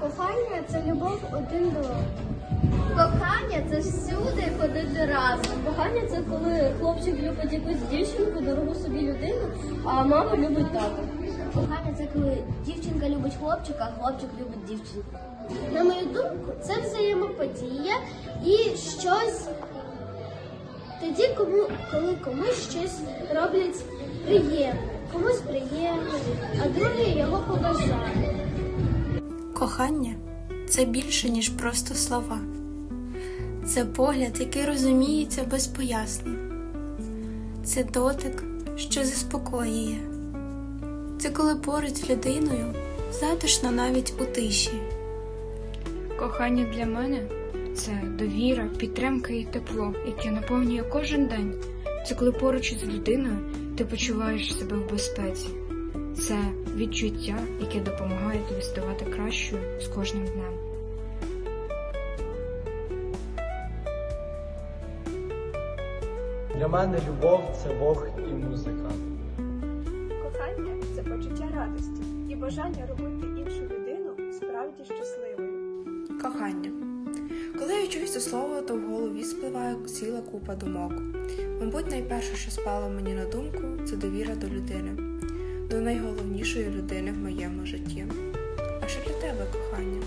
Кохання це любов один до. Кохання це всюди ходити разом. Кохання це коли хлопчик любить якусь дівчинку, дорогу собі людину, а мама любить тата. Кохання це коли дівчинка любить хлопчика, а хлопчик любить дівчинку. На мою думку, це взаємоподія і щось тоді, кому, коли комусь щось роблять приємне, комусь приємне, а другий його поважає. Кохання це більше, ніж просто слова. Це погляд, який розуміється без пояснень. Це дотик, що заспокоює. Це коли поруч з людиною затишно навіть у тиші. Кохання для мене це довіра, підтримка і тепло, яке наповнює кожен день. Це коли поруч із людиною ти почуваєш себе в безпеці. Це відчуття, яке допомагає тобі ставати кращою з кожним днем. Для мене любов це Бог і музика. Кохання це почуття радості і бажання робити іншу людину справді щасливою. Кохання. Коли я чую це слово, то в голові спливає ціла купа думок. Мабуть, найперше, що спало мені на думку, це довіра до людини, до найголовнішої людини в моєму житті. А що для тебе кохання?